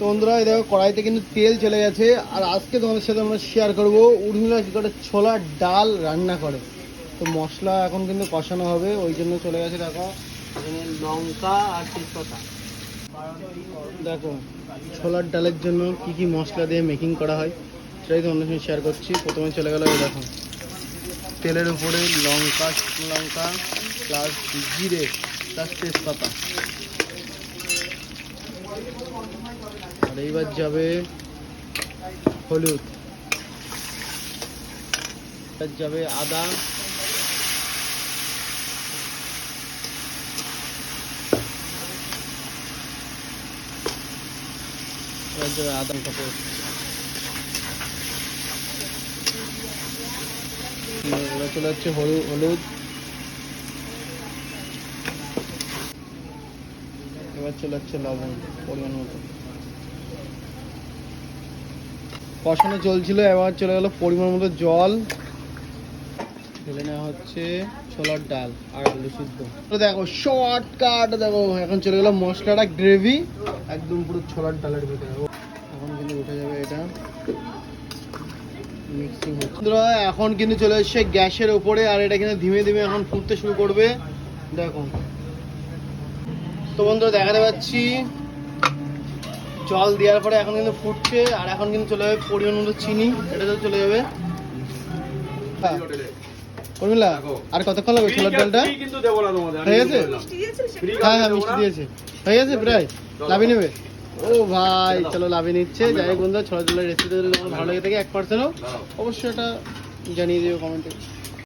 তো বন্ধুরা, এই দেখো কড়াইতে কিন্তু তেল চলে গেছে। আর আজকে তোমাদের সাথে আমরা শেয়ার করব উর্মিলা কি করে ছোলার ডাল রান্না করে। তো মশলা এখন কিন্তু কষানো হবে, ওই জন্য চলে গেছে দেখো, এখানে লঙ্কা আর তেজপাতা। দেখো, ছোলার ডালের জন্য কি কি মশলা দিয়ে মেকিং করা হয়, সেটাই তোমাদের সঙ্গে শেয়ার করছি। প্রথমে চলে গেল দেখো, তেলের উপরে লঙ্কা লঙ্কা প্লাস জিরে প্লাস তেজপাতা আর এইবার যাবে হলুদ। এবার যাবে আদা। এবার যাবে আদা। কাপড় এবার চলে যাচ্ছে হলুদ হলুদ। এবার চলে যাচ্ছে লবণ, পরিমাণ মতো। কষানো চলছিল, এবার চলে গেল পরিমাণ মতো জল। ঢেলে নেওয়া হচ্ছে ছোলার ডাল আর আলু সিদ্ধ। দেখো শর্টকাট দেখো, এখন চলে গেল মশলাটা গ্রেভি একদম পুরো ছোলার ডালের ভিতরে। এখন কিন্তু উঠে যাবে এটা। এখন কিন্তু চলে এসছে গ্যাসের উপরে, আর এটা কিন্তু ধীমে ধীমে এখন ফুটতে শুরু করবে। দেখো। তো বন্ধুরা, দেখাতে পাচ্ছি জল দেওয়ার পরে এখন কিন্তু ফুটছে আর এখন কিন্তু চলে যাবে পরিমাণ মতো চিনি এটা তো চলে যাবে। হ্যাঁ। উর্মিলা আর কতক্ষণ লাগবে ছোলার ডালটা কিন্তু দেবো হয়ে গেছে? হ্যাঁ হ্যাঁ মিষ্টি দিয়েছে। হয়ে গেছে প্রায়? লাভি নেবে? ও ভাই চলো। লাভি নিচ্ছে। যাই হোক বন্ধুরা ছোলা ছোলার রেসিপি যদি ভালো লেগে থাকে এক পার্সেন্টও অবশ্যই এটা জানিয়ে দিও কমেন্টে